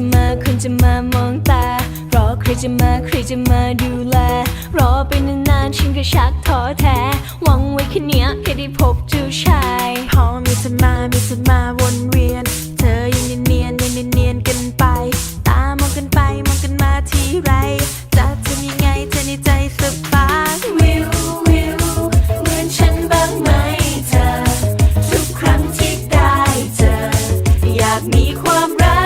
จะมาคนจะมามองตา รอใครจะมาใครจะมาดูแล รอไปนานๆฉันก็ชักท้อแท้ หวังไว้แค่เนี้ยแค่ได้พบเจ้าชาย พอมีเธอมา มีเธอมาวนเวียน เธอยังเนียนๆยังเนียนกันไป ตามองกันไปมองกันมาทีไรจะทำยังไงเธอในใจสบายวิววิวเหมือนฉันบ้างไหมเธอ ทุกครั้งที่ได้เจอ อยากมีความรัก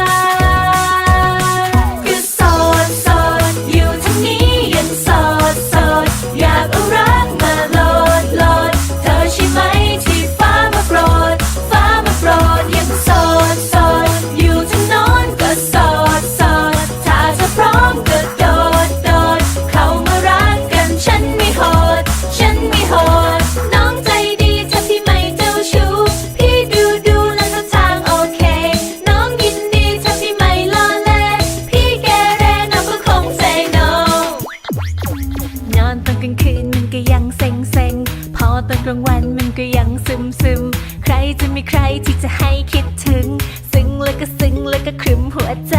จะให้คิดถึง ซึ้งแล้วก็ซึ้งแล้วก็ครึมหัวใจ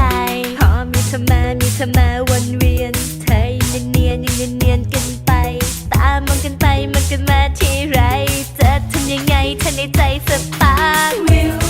พอมีเธอมามีเธอมาวนเวียน เธอยัเนียนยังเนียนกันไป ตามมองกันไปมันกันมาที่ไร จะทำยังไงเธอในใจสปาร์ค